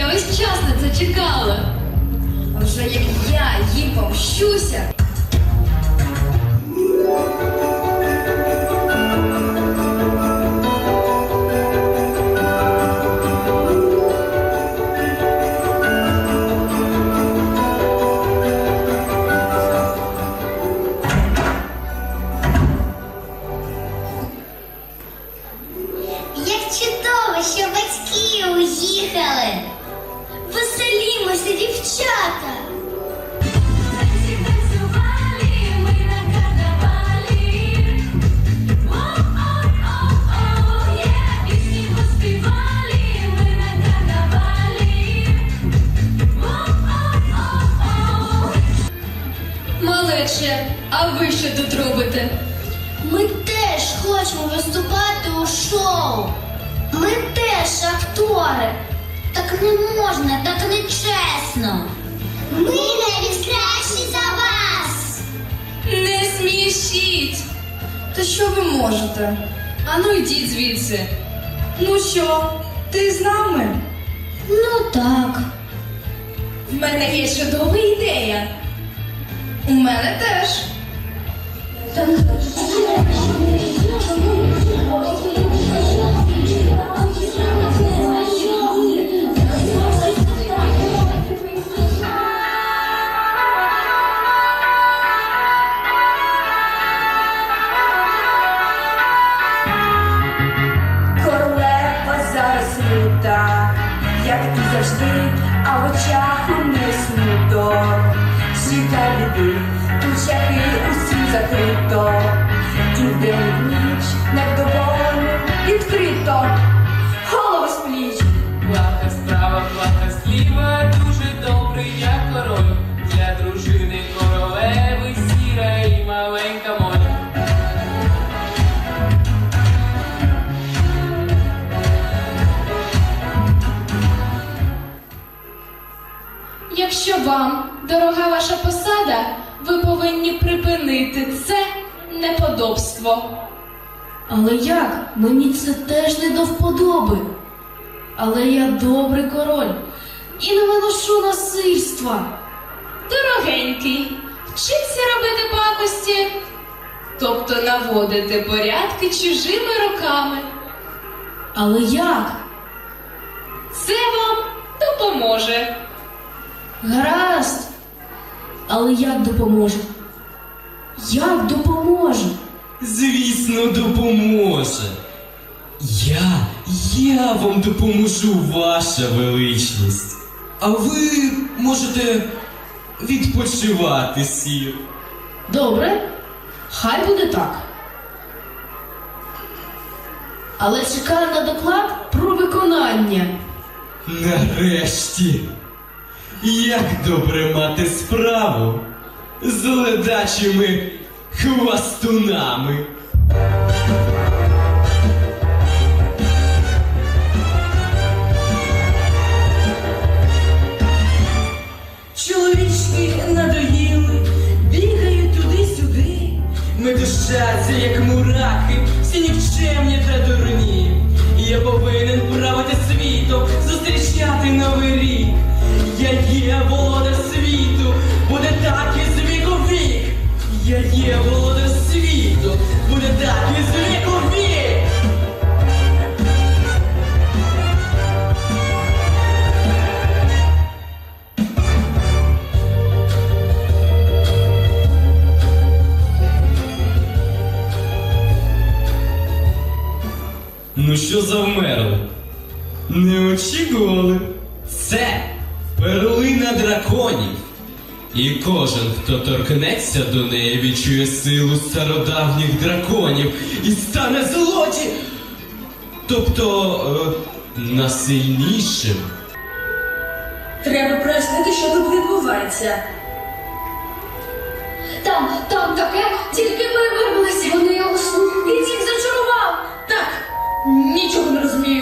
Я весь час на це чекала. А вже як я їм помщуся. Малече, а ви що тут робите? Ми теж хочемо виступати у шоу. Ми теж актори. Так не можна, так не чесно. Ми навіть кращі за вас. Не смішіть! Та що ви можете? Ану йдіть звідси. Ну що, ти з нами? Ну так. В мене є чудова ідея. У мене теж. Королева зараз як і завжди, а в очах у них смуток. Біди, тут шляхи усім закрито, і вдень і в ніч відкрито. Голови з пліч. Плаха справа, плаха зліва, дуже добрий я король. Для дружини королеви сіра і маленька моя. Якщо вам дорога ваша посада, ви повинні припинити це неподобство. Але як? Мені це теж не до вподоби. Але я добрий король і не виношу насильства. Дорогенький, вчиться робити пакості, тобто наводити порядки чужими руками. Але як? Це вам допоможе. Гаразд. Але як допоможу? Як допоможу? Звісно, допоможе. Я, я вам допоможу, ваша величність. А ви можете відпочивати, сір. Добре? Хай буде так. Але чекаю на доклад про виконання. Нарешті. Як добре мати справу з ледачими хвастунами. Чоловічки надоїли, бігають туди-сюди. Медушаться, як мурахи, всі нікчемні та дурні. Я повинен правити світом, зустрічати новий рік. Я є володар світу, буде так і з віку вік. Я є володар світу, буде так і з віку вік. Ну що завмерли? Не очікували. І кожен, хто торкнеться до неї, відчує силу стародавніх драконів і стане злоті. Тобто е, насильнішим. Треба прояснити, що тут відбувається. Там, там таке, тільки ми вирвалися. Вони його Він їх зачарував. Так, нічого не розумію.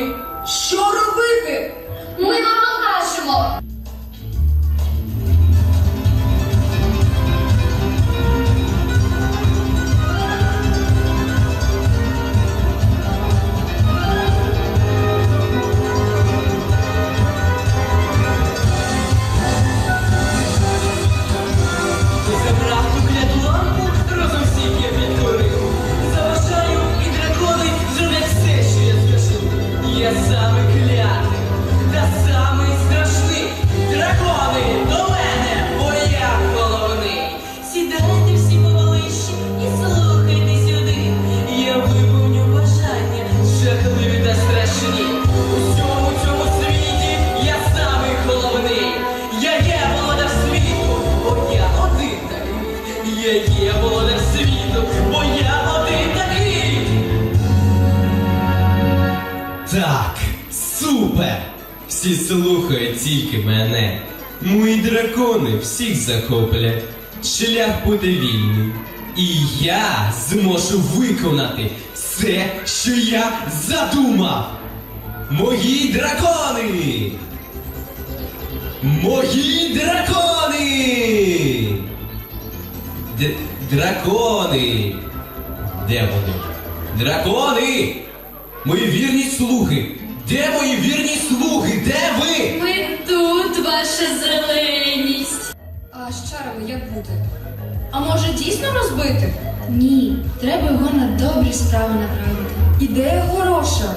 Супер! Всі слухають тільки мене. Мої дракони всіх захоплять. Шлях буде вільний. І я зможу виконати все, що я задумав. Мої дракони! Мої дракони! Д- дракони! Де вони? Дракони! Мої вірні слуги! Де мої вірні слуги? Де ви? Ми тут, ваша зеленість. А з чарами як бути? А може дійсно розбити? Ні, треба його на добрі справи направити. Ідея хороша.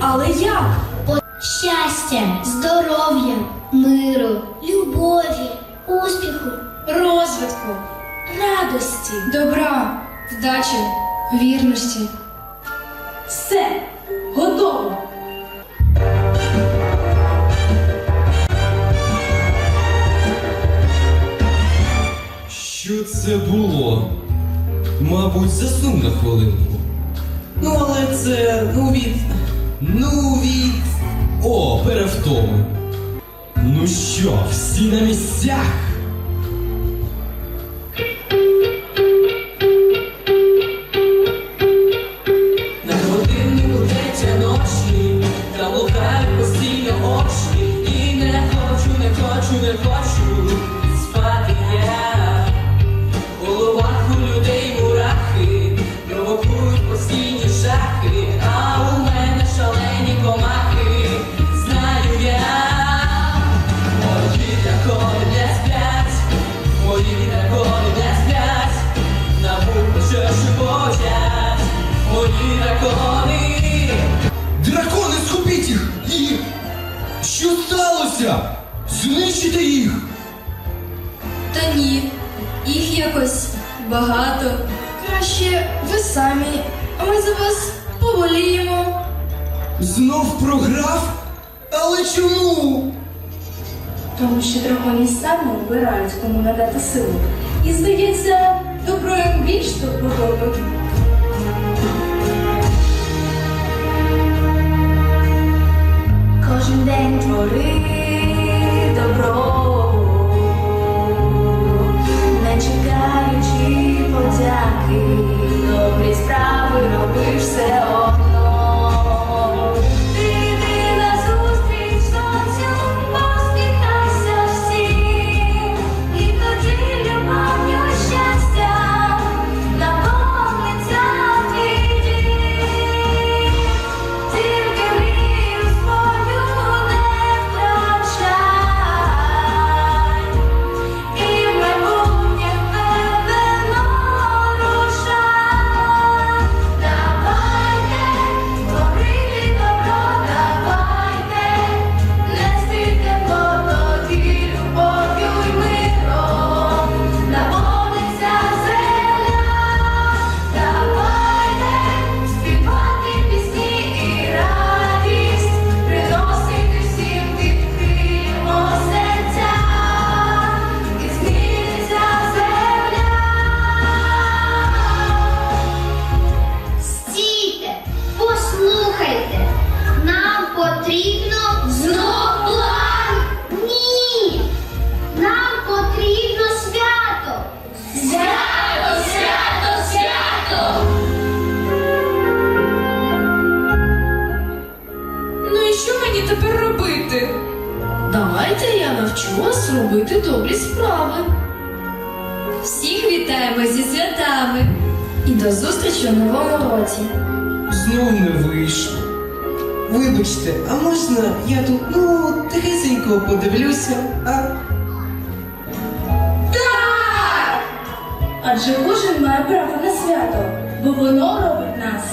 Але як? Щастя, здоров'я, миру, любові, успіху, Розвитку, радості. добра, Вдачі. вірності. Все, готово. Це було? Мабуть, заснув на хвилинку. Ну, але це ну від. Ну від. О, перевтому. Ну що, всі на місцях? Що сталося? Знищите їх! Та ні, їх якось багато. Краще ви самі, а ми за вас поволіємо. Знов програв? Але чому? Тому що драконі самі обирають, кому надати силу. І здається, добро їм більш доподобить. Кожен день твори добро, не чекаючи подяки, Давайте я навчу вас робити добрі справи. Всіх вітаємо зі святами. І до зустрічі у новому році. Знов не вийшло. Вибачте, а можна я тут ну тихесенько подивлюся, а? Адже кожен має право на свято, бо воно робить нас